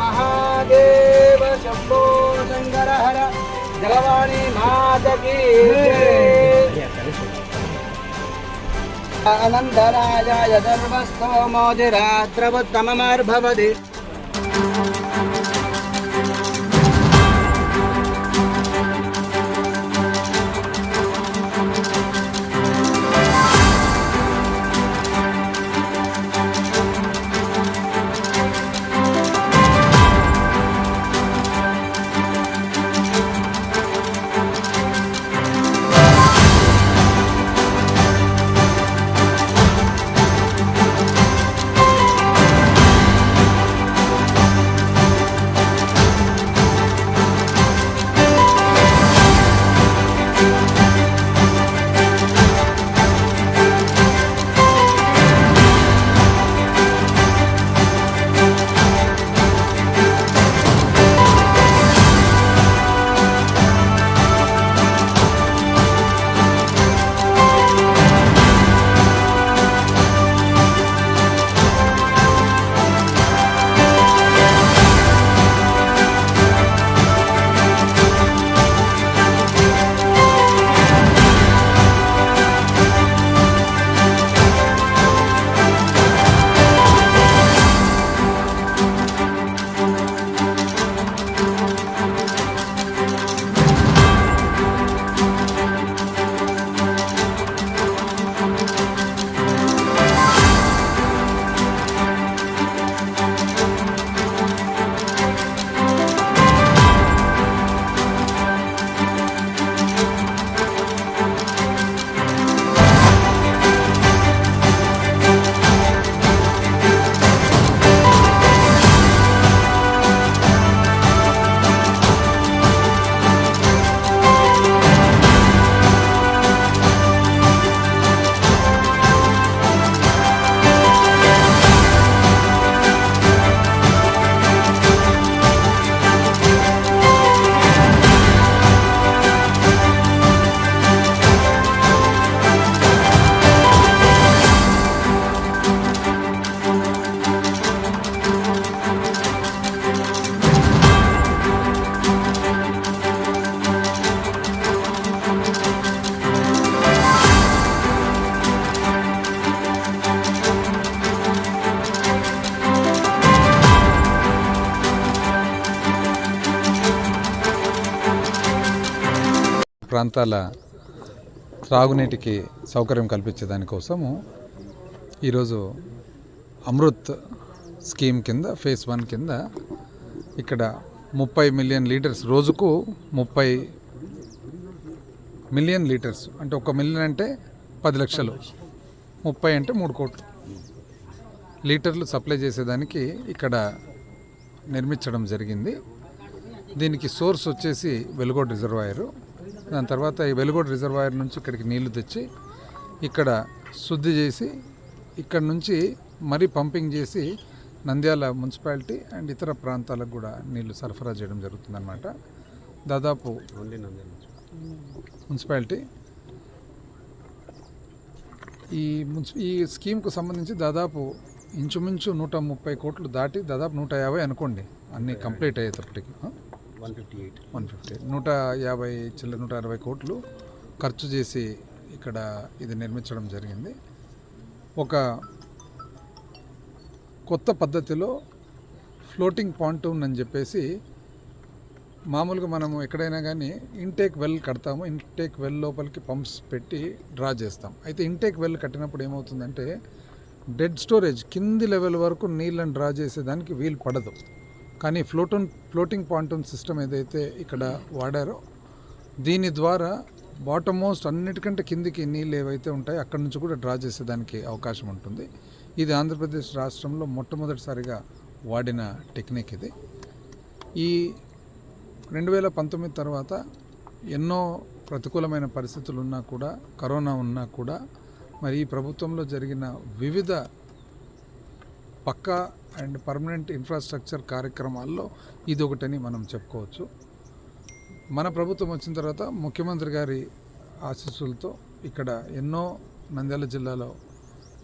महादेव शम्भो शङ्कर हर जगवाणी मातकी अनन्तराजाय सर्वस्तोमोदिरात्रवत्तममर्भवति ప్రాంతాల త్రాగునీటికి సౌకర్యం కల్పించే దానికోసము ఈరోజు అమృత్ స్కీమ్ కింద ఫేజ్ వన్ కింద ఇక్కడ ముప్పై మిలియన్ లీటర్స్ రోజుకు ముప్పై మిలియన్ లీటర్స్ అంటే ఒక మిలియన్ అంటే పది లక్షలు. ముప్పై అంటే మూడు కోట్లు. లీటర్లు సప్లై చేసేదానికి ఇక్కడ నిర్మించడం జరిగింది. దీనికి సోర్స్ వచ్చేసి వెలుగోడ్ రిజర్వాయరు. దాని తర్వాత ఈ వెలుగోడ్ రిజర్వాయర్ నుంచి ఇక్కడికి నీళ్ళు తెచ్చి ఇక్కడ శుద్ధి చేసి ఇక్కడ నుంచి మరీ పంపింగ్ చేసి నంద్యాల మున్సిపాలిటీ అండ్ ఇతర ప్రాంతాలకు కూడా నీళ్ళు సరఫరా చేయడం జరుగుతుందన్నమాట. దాదాపు మున్సిపాలిటీ. ఈ మున్సి ఈ స్కీమ్కు సంబంధించి దాదాపు ఇంచుమించు నూట ముప్పై కోట్లు దాటి దాదాపు నూట యాభై అనుకోండి అన్నీ కంప్లీట్ అయ్యేటప్పటికి. One fifty eight. One fifty నూట యాభై చిల్లర నూట అరవై కోట్లు ఖర్చు చేసి ఇక్కడ ఇది నిర్మించడం జరిగింది. ఒక కొత్త పద్ధతిలో ఫ్లోటింగ్ పాంటూన్ అని చెప్పేసి మామూలుగా మనము ఎక్కడైనా కానీ ఇంటేక్ వెల్ కడతాము ఇంటేక్ వెల్ లోపలికి పంప్స్ పెట్టి డ్రా చేస్తాం. అయితే ఇంటేక్ వెల్ కట్టినప్పుడు ఏమవుతుందంటే డెడ్ స్టోరేజ్ కింది లెవెల్ వరకు నీళ్ళని డ్రా చేసేదానికి వీలు పడదు. కానీ ఫ్లోటూన్ ఫ్లోటింగ్ పాంటూన్ సిస్టమ్ ఏదైతే ఇక్కడ వాడారో దీని ద్వారా బాటమ్ మోస్ట్ అన్నిటికంటే కిందికి నీళ్ళు ఏవైతే ఉంటాయో అక్కడి నుంచి కూడా డ్రా చేసేదానికి అవకాశం ఉంటుంది. ఇది ఆంధ్రప్రదేశ్ రాష్ట్రంలో మొట్టమొదటిసారిగా వాడిన టెక్నిక్ ఇది. ఈ రెండు వేల పంతొమ్మిది తర్వాత ఎన్నో ప్రతికూలమైన పరిస్థితులు ఉన్నా కూడా కరోనా ఉన్నా కూడా మరి ఈ ప్రభుత్వంలో జరిగిన వివిధ పక్కా అండ్ పర్మనెంట్ ఇన్ఫ్రాస్ట్రక్చర్ కార్యక్రమాల్లో ఇది ఒకటని మనం చెప్పుకోవచ్చు. మన ప్రభుత్వం వచ్చిన తర్వాత ముఖ్యమంత్రి గారి ఆశీస్సులతో ఇక్కడ ఎన్నో నంద్యాల జిల్లాలో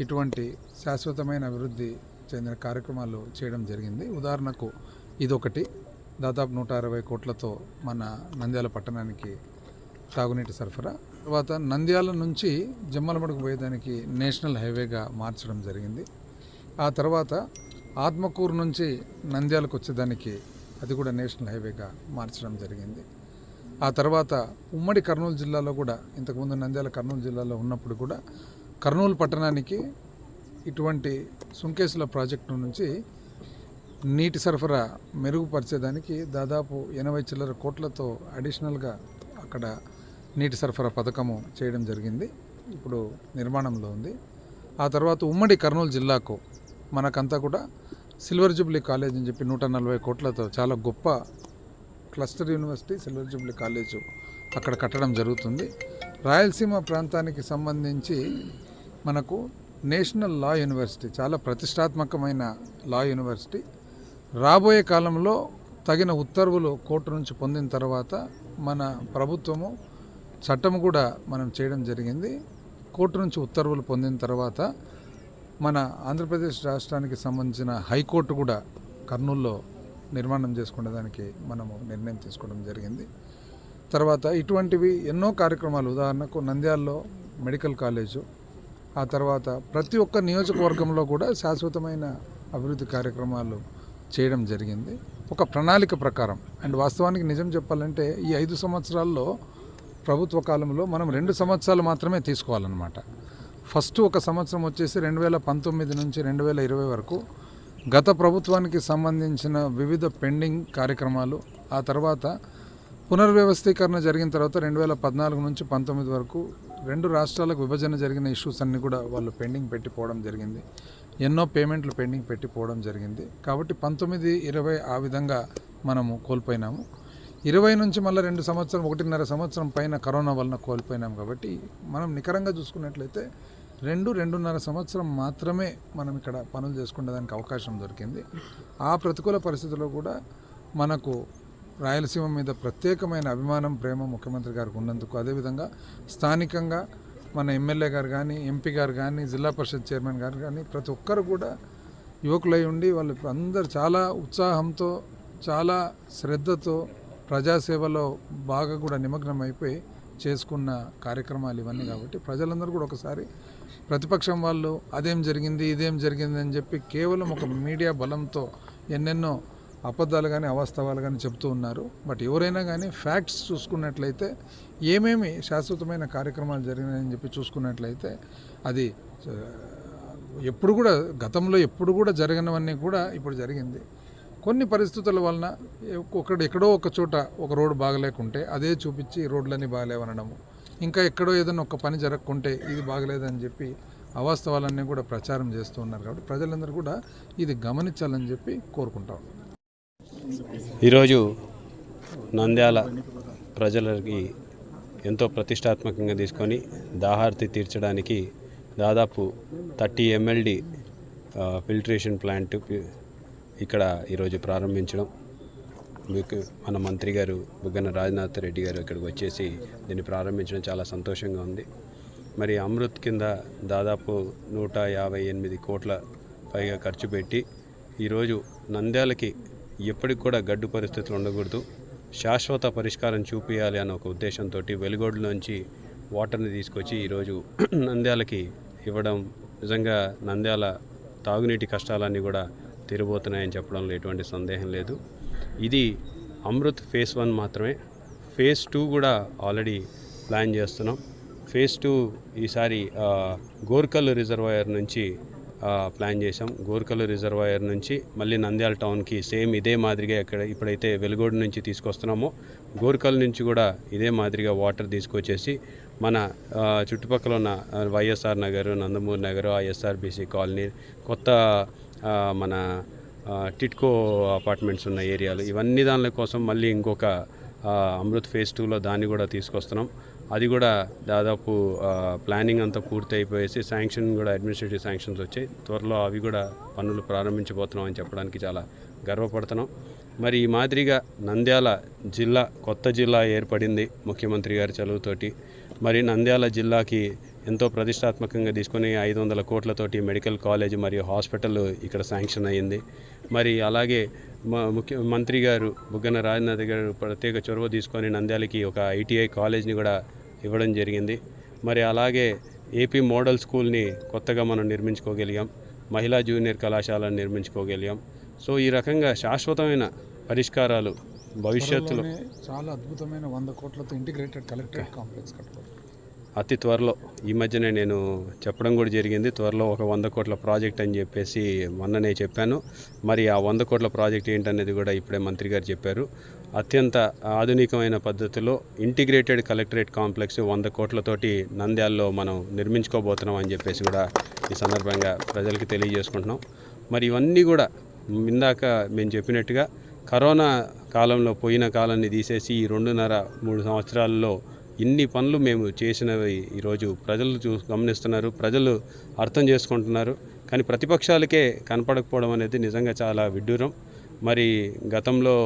ఇటువంటి శాశ్వతమైన అభివృద్ధి చెందిన కార్యక్రమాలు చేయడం జరిగింది. ఉదాహరణకు ఇదొకటి. దాదాపు నూట అరవై కోట్లతో మన నంద్యాల పట్టణానికి తాగునీటి సరఫరా. తర్వాత నంద్యాల నుంచి జమ్మలమడుగు పోయేదానికి నేషనల్ హైవేగా మార్చడం జరిగింది. ఆ తర్వాత ఆత్మకూరు నుంచి నంద్యాలకు వచ్చేదానికి అది కూడా నేషనల్ హైవేగా మార్చడం జరిగింది. ఆ తర్వాత ఉమ్మడి కర్నూలు జిల్లాలో కూడా ఇంతకుముందు నంద్యాల కర్నూలు జిల్లాలో ఉన్నప్పుడు కూడా కర్నూలు పట్టణానికి ఇటువంటి సుంకేసుల ప్రాజెక్టు నుంచి నీటి సరఫరా మెరుగుపరిచేదానికి దాదాపు ఎనభై చిల్లర కోట్లతో అడిషనల్గా అక్కడ నీటి సరఫరా పథకము చేయడం జరిగింది. ఇప్పుడు నిర్మాణంలో ఉంది. ఆ తర్వాత ఉమ్మడి కర్నూలు జిల్లాకు మనకంతా కూడా సిల్వర్ జూబ్లీ కాలేజ్ అని చెప్పి నూట నలభై కోట్లతో చాలా గొప్ప cluster university silver jubilee college అక్కడ కట్టడం జరుగుతుంది. రాయలసీమ ప్రాంతానికి సంబంధించి మనకు నేషనల్ లా యూనివర్సిటీ చాలా ప్రతిష్టాత్మకమైన లా యూనివర్సిటీ. రాబోయే కాలంలో తగిన ఉత్తర్వులు కోర్టు నుంచి పొందిన తర్వాత మన ప్రభుత్వము చట్టం కూడా మనం చేయడం జరిగింది. కోర్టు నుంచి ఉత్తర్వులు పొందిన తర్వాత మన ఆంధ్రప్రదేశ్ రాష్ట్రానికి సంబంధించిన హైకోర్టు కూడా కర్నూల్లో నిర్మాణం చేసుకునే దానికి మనము నిర్ణయం తీసుకోవడం జరిగింది. తర్వాత ఇటువంటివి ఎన్నో కార్యక్రమాలు ఉదాహరణకు నంద్యాలలో మెడికల్ కాలేజు ఆ తర్వాత ప్రతి ఒక్క నియోజకవర్గంలో కూడా శాశ్వతమైన అభివృద్ధి కార్యక్రమాలు చేయడం జరిగింది. ఒక ప్రణాళిక ప్రకారం అండ్ వాస్తవానికి నిజం చెప్పాలంటే ఈ ఐదు సంవత్సరాల్లో ప్రభుత్వ కాలంలో మనం రెండు సంవత్సరాలు మాత్రమే తీసుకోవాలన్నమాట. ఫస్ట్ ఒక సంవత్సరం వచ్చేసి రెండు వేల పంతొమ్మిది నుంచి రెండు వేల ఇరవై వరకు గత ప్రభుత్వానికి సంబంధించిన వివిధ పెండింగ్ కార్యక్రమాలు ఆ తర్వాత పునర్వ్యవస్థీకరణ జరిగిన తర్వాత రెండు వేల పద్నాలుగు నుంచి పంతొమ్మిది వరకు రెండు రాష్ట్రాలకు విభజన జరిగిన ఇష్యూస్ అన్నీ కూడా వాళ్ళు పెండింగ్ పెట్టిపోవడం జరిగింది. ఎన్నో పేమెంట్లు పెండింగ్ పెట్టిపోవడం జరిగింది. కాబట్టి పంతొమ్మిది ఇరవై ఆ విధంగా మనము కోల్పోయినాము. ఇరవై నుంచి మళ్ళీ రెండు సంవత్సరం ఒకటిన్నర సంవత్సరం పైన కరోనా వలన కోల్పోయినాం కాబట్టి మనం నికరంగా చూసుకున్నట్లయితే రెండు రెండున్నర సంవత్సరం మాత్రమే మనం ఇక్కడ పనులు చేసుకునేదానికి అవకాశం దొరికింది. ఆ ప్రతికూల పరిస్థితుల్లో కూడా మనకు రాయలసీమ మీద ప్రత్యేకమైన అభిమానం ప్రేమ ముఖ్యమంత్రి గారికి ఉన్నందుకు అదేవిధంగా స్థానికంగా మన ఎమ్మెల్యే గారు కానీ ఎంపీ గారు కానీ జిల్లా పరిషత్ చైర్మన్ గారు కానీ ప్రతి ఒక్కరు కూడా యువకులై ఉండి వాళ్ళు అందరు చాలా ఉత్సాహంతో చాలా శ్రద్ధతో ప్రజాసేవలో బాగా కూడా నిమగ్నం అయిపోయి చేసుకున్న కార్యక్రమాలు ఇవన్నీ కాబట్టి ప్రజలందరూ కూడా ఒకసారి ప్రతిపక్షం వాళ్ళు అదేం జరిగింది ఇదేం జరిగింది అని చెప్పి కేవలం ఒక మీడియా బలంతో ఎన్నెన్నో అబద్ధాలు కానీ అవాస్తవాలు కానీ చెప్తూ ఉన్నారు. బట్ ఎవరైనా కానీ ఫ్యాక్ట్స్ చూసుకున్నట్లయితే ఏమేమి శాశ్వతమైన కార్యక్రమాలు జరిగినాయని చెప్పి చూసుకున్నట్లయితే అది ఎప్పుడు కూడా గతంలో ఎప్పుడు కూడా జరిగినవన్నీ కూడా ఇప్పుడు జరిగింది. కొన్ని పరిస్థితుల వలన ఒకడు ఎక్కడో ఒక చోట ఒక రోడ్డు బాగలేకుంటే అదే చూపించి రోడ్లన్నీ బాగలేవనడము. ఇంకా ఎక్కడో ఏదైనా ఒక పని జరగకుంటే ఇది బాగలేదని చెప్పి అవాస్తవాలన్నీ కూడా ప్రచారం చేస్తూ ఉన్నారు కాబట్టి ప్రజలందరూ కూడా ఇది గమనించాలని చెప్పి కోరుకుంటాం ఈరోజు నంద్యాల ప్రజలకి ఎంతో ప్రతిష్టాత్మకంగా తీసుకొని దాహార్తి తీర్చడానికి దాదాపు థర్టీ ఎంఎల్డి ఫిల్టరేషన్ ప్లాంట్ ఇక్కడ ఈరోజు ప్రారంభించడం. మీకు మన మంత్రి గారు బుగ్గన రాజనాథ్ రెడ్డి గారు ఇక్కడికి వచ్చేసి దీన్ని ప్రారంభించడం చాలా సంతోషంగా ఉంది. మరి అమృత్ కింద దాదాపు నూట యాభై ఎనిమిది కోట్ల పైగా ఖర్చు పెట్టి ఈరోజు నంద్యాలకి ఎప్పటికి కూడా గడ్డు పరిస్థితులు ఉండకూడదు. శాశ్వత పరిష్కారం చూపించాలి అనే ఒక ఉద్దేశంతో వెలుగోడులోంచి వాటర్ని తీసుకొచ్చి ఈరోజు నంద్యాలకి ఇవ్వడం. నిజంగా నంద్యాల తాగునీటి కష్టాలన్నీ కూడా తీరబోతున్నాయని చెప్పడంలో ఎటువంటి సందేహం లేదు. ఇది అమృత్ ఫేస్ వన్ మాత్రమే. ఫేజ్ టూ కూడా ఆల్రెడీ ప్లాన్ చేస్తున్నాం. ఫేజ్ టూ ఈసారి గోర్కల్ రిజర్వాయర్ నుంచి ప్లాన్ చేసాం గోర్కల్ రిజర్వాయర్ నుంచి మళ్ళీ నంద్యాల టౌన్కి సేమ్ ఇదే మాదిరిగా ఇక్కడ ఇప్పుడైతే వెలుగోడు నుంచి తీసుకొస్తున్నామో గోర్కల్ నుంచి కూడా ఇదే మాదిరిగా వాటర్ తీసుకొచ్చేసి మన చుట్టుపక్కల ఉన్న YSR Nagar Nandamuri Nagar ISRBC colony కొత్త మన టిట్కో అపార్ట్మెంట్స్ ఉన్న ఏరియాలు ఇవన్నీ దానిల కోసం మళ్ళీ ఇంకొక అమృత్ ఫేజ్ టూలో దాన్ని కూడా తీసుకొస్తున్నాం. అది కూడా దాదాపు ప్లానింగ్ అంతా పూర్తి అయిపోయేసి శాంక్షన్ కూడా అడ్మినిస్ట్రేటివ్ శాంక్షన్స్ వచ్చాయి. త్వరలో అవి కూడా పనులు ప్రారంభించబోతున్నాం అని చెప్పడానికి చాలా గర్వపడుతున్నాం. మరి ఈ మాదిరిగా నంద్యాల జిల్లా కొత్త జిల్లా ఏర్పడింది ముఖ్యమంత్రి గారి చదువుతోటి. మరి నంద్యాల జిల్లాకి ఎంతో ప్రతిష్టాత్మకంగా తీసుకొని ఐదు వందల కోట్లతోటి మెడికల్ కాలేజ్ మరియు హాస్పిటల్ ఇక్కడ శాంక్షన్ అయ్యింది. మరి అలాగే మా ముఖ్య మంత్రి గారు బుగ్గన రాజనాథ్ గారు ప్రత్యేక చొరవ తీసుకొని నంద్యాలకి ఒక ఐటీఐ కాలేజ్ని కూడా ఇవ్వడం జరిగింది. మరి అలాగే ఏపీ మోడల్ స్కూల్ని కొత్తగా మనం నిర్మించుకోగలిగాం. మహిళా జూనియర్ కళాశాలను నిర్మించుకోగలిగాం. సో ఈ రకంగా శాశ్వతమైన పరిష్కారాలు భవిష్యత్తులో చాలా అద్భుతమైన వంద కోట్లతో ఇంటిగ్రేటెడ్ కలెక్టరేట్ కాంప్లెక్స్ కట్టుకోవాలి. అతి త్వరలో ఈ మధ్యనే నేను చెప్పడం కూడా జరిగింది. త్వరలో ఒక వంద కోట్ల ప్రాజెక్ట్ అని చెప్పేసి మొన్ననే చెప్పాను. మరి ఆ వంద కోట్ల ప్రాజెక్ట్ ఏంటనేది కూడా ఇప్పుడే మంత్రి గారు చెప్పారు. అత్యంత ఆధునికమైన పద్ధతిలో ఇంటిగ్రేటెడ్ కలెక్టరేట్ కాంప్లెక్స్ వంద కోట్లతోటి నంద్యాలలో మనం నిర్మించుకోబోతున్నాం అని చెప్పేసి కూడా ఈ సందర్భంగా ప్రజలకి తెలియజేసుకుంటున్నాం. మరి ఇవన్నీ కూడా ఇందాక మేము చెప్పినట్టుగా కరోనా కాలంలో పోయిన కాలాన్ని తీసేసి ఈ రెండున్నర మూడు సంవత్సరాల్లో ఇన్ని పనులు మేము చేసినవి ఈరోజు ప్రజలు చూ గమనిస్తున్నారు ప్రజలు అర్థం చేసుకుంటున్నారు. కానీ ప్రతిపక్షాలకే కనపడకపోవడం అనేది నిజంగా చాలా విడ్డూరం. మరి గతంలో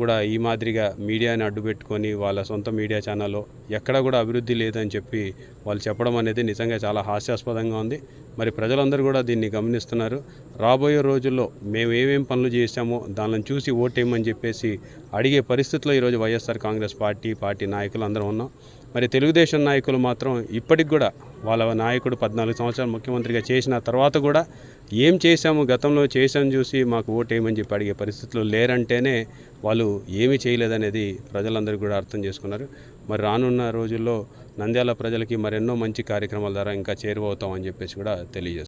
కూడా ఈ మాదిరిగా మీడియాని అడ్డుపెట్టుకొని వాళ్ళ సొంత మీడియా ఛానల్లో ఎక్కడ కూడా అభివృద్ధి లేదని చెప్పి వాళ్ళు చెప్పడం అనేది నిజంగా చాలా హాస్యాస్పదంగా ఉంది. మరి ప్రజలందరూ కూడా దీన్ని గమనిస్తున్నారు. రాబోయే రోజుల్లో మేము ఏమేం పనులు చేశామో దానిని చూసి ఓటేయమని చెప్పేసి అడిగే పరిస్థితిలో ఈరోజు వైఎస్ఆర్ కాంగ్రెస్ పార్టీ పార్టీ నాయకులు అందరం ఉన్నాం. మరి తెలుగుదేశం నాయకులు మాత్రం ఇప్పటికి కూడా వాళ్ళ నాయకుడు పద్నాలుగు సంవత్సరాలు ముఖ్యమంత్రిగా చేసిన తర్వాత కూడా ఏం చేశాము గతంలో చేశాం చూసి మాకు ఓటేయమని చెప్పి అడిగే పరిస్థితులు లేరంటేనే వాళ్ళు ఏమీ చేయలేదనేది ప్రజలందరూ కూడా అర్థం చేసుకున్నారు. మరి రానున్న రోజుల్లో నంద్యాల ప్రజలకి మరెన్నో మంచి కార్యక్రమాల ద్వారా ఇంకా చేరువవుతామని చెప్పేసి కూడా తెలియజేస్తారు